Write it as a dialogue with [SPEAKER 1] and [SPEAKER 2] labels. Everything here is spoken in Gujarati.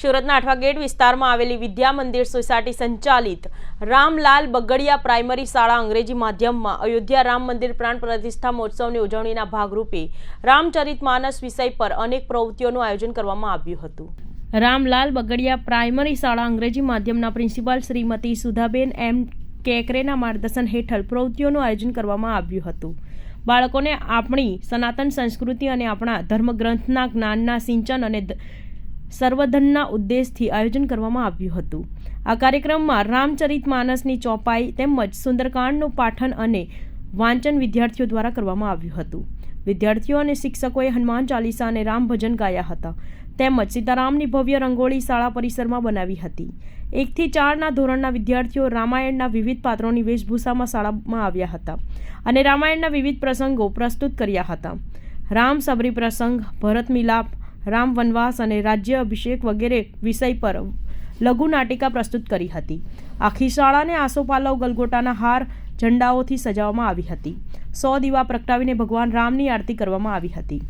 [SPEAKER 1] સુરતના અઠવા ગેટ વિસ્તારમાં આવેલી વિદ્યા મંદિર સોસાયટી સંચાલિત રામલાલ બગડિયા પ્રાઇમરી શાળા અંગ્રેજી માધ્યમમાં અયોધ્યા રામ મંદિર પ્રાણ પ્રતિષ્ઠા મહોત્સવની ઉજવણીના ભાગરૂપે રામચરિતમાનસ વિષય પર અનેક પ્રવૃત્તિઓનું આયોજન કરવામાં આવ્યું હતું. રામલાલ બગડિયા પ્રાઇમરી શાળા અંગ્રેજી માધ્યમના પ્રિન્સિપાલ શ્રીમતી સુધાબેન એમ કેકરેના માર્ગદર્શન હેઠળ પ્રવૃત્તિઓનું આયોજન કરવામાં આવ્યું હતું. બાળકોને આપણી સનાતન સંસ્કૃતિ અને આપણા ધર્મગ્રંથના જ્ઞાનના સિંચન અને સર્વધનના ઉદ્દેશથી આયોજન કરવામાં આવ્યું હતું. આ કાર્યક્રમમાં રામચરિત માનસની ચોપાઈ તેમજ સુંદરકાંડનું પાઠન અને વાંચન વિદ્યાર્થીઓ દ્વારા કરવામાં આવ્યું હતું. વિદ્યાર્થીઓ અને શિક્ષકોએ હનુમાન ચાલીસા અને રામ ભજન ગાયા હતા. તેમજ સીતારામની ભવ્ય રંગોળી શાળા પરિસરમાં બનાવી હતી. એકથી ચારના ધોરણના વિદ્યાર્થીઓ રામાયણના વિવિધ પાત્રોની વેશભૂષામાં શાળામાં આવ્યા હતા અને રામાયણના વિવિધ પ્રસંગો પ્રસ્તુત કર્યા હતા. રામ સબરી પ્રસંગ, ભરત મિલાપ રામ વનવાસ અને રાજ્ય અભિષેક વગેરે વિષય પર લઘુ નાટિકા પ્રસ્તુત કરી હતી. આખી શાળાને આસોપાલવ ગલગોટાના હાર ઝંડાઓથી સજાવવામાં આવી હતી. સો દીવા પ્રગટાવીને ભગવાન રામની આરતી કરવામાં આવી હતી.